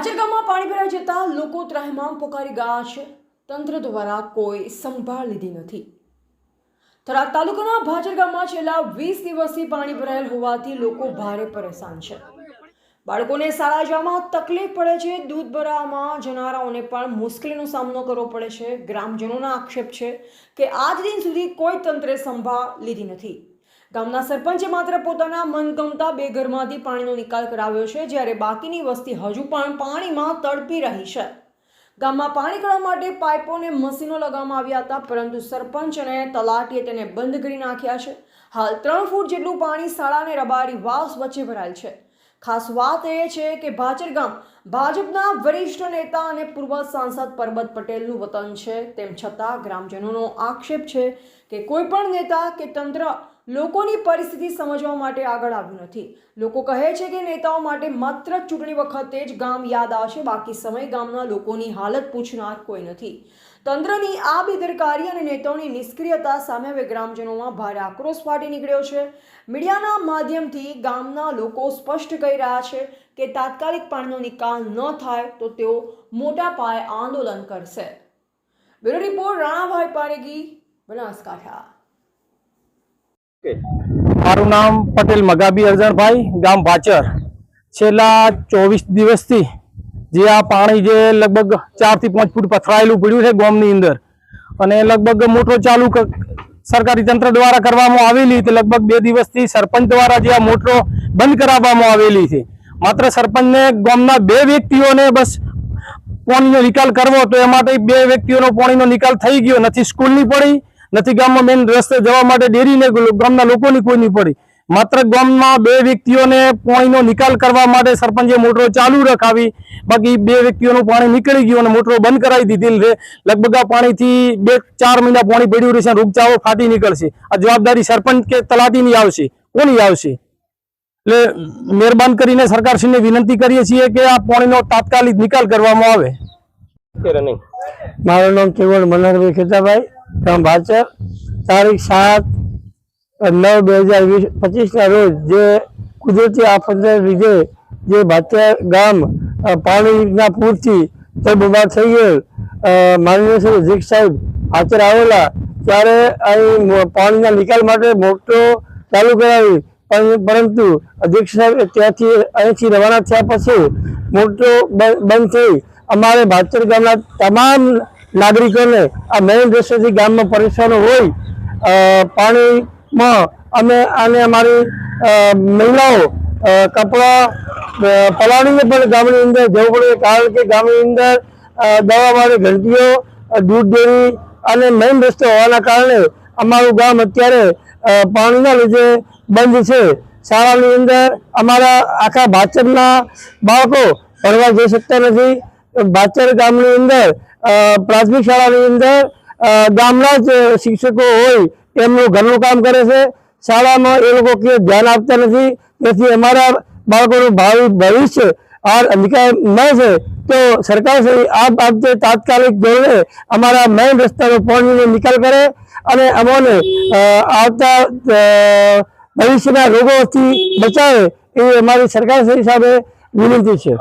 કાચરગામમાં પાણી ભરાઈ જતા લોકો ત્રાહિમામ પોકારી ગયા છે. તંત્ર દ્વારા કોઈ સંભાળ લીધી નથી. થરાદ તાલુકાના ભાજરગામમાં છેલ્લા વીસ દિવસથી પાણી ભરાયેલ હોવાથી લોકો ભારે પરેશાન છે. બાળકોને શાળા જવામાં તકલીફ પડે છે. દૂધ ભરાવામાં જનારાઓને પણ મુશ્કેલીનો સામનો કરવો પડે છે. ગ્રામજનોના આક્ષેપ છે કે આજ દિન સુધી કોઈ તંત્રે સંભાળ લીધી નથી. ગામના સરપંચે માત્ર પોતાના મનગમતા બે ઘરમાંથી પાણીનો નિકાલ કરાવ્યો છે, જ્યારે બાકીની વસ્તી હજુ પણ પાણીમાં તડપી રહી છે. ગામમાં પાણી કાઢવા માટે પાઇપો અને મશીનો લગાવવામાં આવ્યા હતા, પરંતુ સરપંચ અને તલાટીએ તેને બંધ કરી નાખ્યા છે. હાલ ત્રણ ફૂટ જેટલું પાણી શાળા અને રબારી વાસ વચ્ચે ભરાયેલ છે. ખાસ વાત એ છે કે ભાચર ગામ ભાજપના વરિષ્ઠ નેતા અને પૂર્વ સાંસદ પરબત પટેલનું વતન છે, તેમ છતાં ગ્રામજનોનો આક્ષેપ છે કે કોઈ પણ નેતા કે તંત્ર લોકોની પરિસ્થિતિ સમજવા માટે આગળ આવ્યું નથી. લોકો કહે છે કે નેતાઓ માટે માત્ર ચૂંટણી વખતે જ ગામ યાદ આવશે, બાકી સમય ગામના લોકોની હાલત પૂછનાર કોઈ નથી. તંત્રની આ બેદરકારી અને નેતાઓની નિષ્ક્રિયતા સામે હવે ગ્રામજનોમાં ભારે આક્રોશ ફાટી નીકળ્યો છે. મીડિયાના માધ્યમથી ગામના લોકો સ્પષ્ટ કહી રહ્યા છે કે તાત્કાલિક પાણીનો નિકાલ ન થાય તો તેઓ મોટા પાયે આંદોલન કરશે. Bureau report Ranabhai Paregi, Banaskantha. મારું નામ પટેલ મગાબી અરજણભાઈ, ગામ ભાચર છેલ્લા ચોવીસ દિવસથી જે આ પાણી જે લગભગ ચારથી પાંચ ફૂટ પથરાયેલું પડ્યું છે ગામની અંદર, અને લગભગ મોટરો ચાલુ સરકારી તંત્ર દ્વારા કરવામાં આવેલી તે લગભગ બે દિવસથી સરપંચ દ્વારા જે આ મોટરો બંધ કરાવવામાં આવેલી છે. માત્ર સરપંચને ગામના બે વ્યક્તિઓને બસ પાણીનો નિકાલ કરવો તો એ માટે બે વ્યક્તિઓનો પાણીનો નિકાલ થઈ ગયો. નથી સ્કૂલની પડી નથી ગામમાં મેન રસ્તે જવા માટે ડેરીને ગામના લોકોની કોઈ નહીં પડી. માત્ર ગામમાં બે વ્યક્તિઓને પાણીનો નિકાલ કરવા માટે સરપંચે મોટરો ચાલુ રખાવી બાકી બે વ્યક્તિઓનું પાણી નીકળી ગયું અને મોટરો બંધ કરાવી દીધી છે લગભગ આ પાણીથી બે ચાર મહિના પાણી પડ્યું રહેશે અને ફાટી નીકળશે. આ જવાબદારી સરપંચ કે તલાટીની આવશે? કોની આવશે? એટલે મહેરબાન કરીને સરકારશ્રીને વિનંતી કરીએ છીએ કે આ પાણીનો તાત્કાલિક નિકાલ કરવામાં આવે. મારું નામ કેવળ મનહરભાઈ ખેતાભાઈ. ગામ ભાચર તારીખ સાત નવ બે હજાર વીસ, પચીસના રોજ જે કુદરતી આફતને લીધે જે ભાચર ગામ પાણીના પૂરથી તરબબાર થઈ ગયેલ માનનીય શ્રી અધ્યક્ષ સાહેબ ભાચર આવેલા, ત્યારે અહીં પાણીના નિકાલ માટે મોટો ચાલુ કરાવી પરંતુ અધ્યક્ષ સાહેબ ત્યાંથી અહીંથી રવાના થયા પછી મોટો બંધ થઈ. અમારે ભાચર ગામના તમામ નાગરિકોને આ મેઇન રસ્તેથી ગામમાં પરેશાનો હોય પાણીમાં અમે આને અમારી મહિલાઓ કપડાં પલાળીને પણ ગામની અંદર જવું પડે. કારણ કે ગામની અંદર દવાવાળી ઘંટીઓ દૂધ ડેરી અને મેઇન રસ્તો હોવાના કારણે અમારું ગામ અત્યારે પાણીના લીધે બંધ છે. શાળાની અંદર અમારા આખા ભાચરના બાળકો ભણવા જઈ શકતા નથી. ભાચર ગામની અંદર પ્રાથમિક શાળાની અંદર ગામના જ શિક્ષકો હોય, એમનું ઘરનું કામ કરે છે. શાળામાં એ લોકો કે ધ્યાન આપતા નથી. તેથી અમારા બાળકોનું ભાવિ, ભવિષ્ય આ નિકાલ ન છે. તો સરકારશ્રી આ બાબતે તાત્કાલિક ધોરણે અમારા મેઇન રસ્તાનો પહોંચીને નિકાલ કરે અને અમોને આવતા ભવિષ્યના રોગોથી બચાવે એવી અમારી સરકાર શ્રી સામે વિનંતી છે.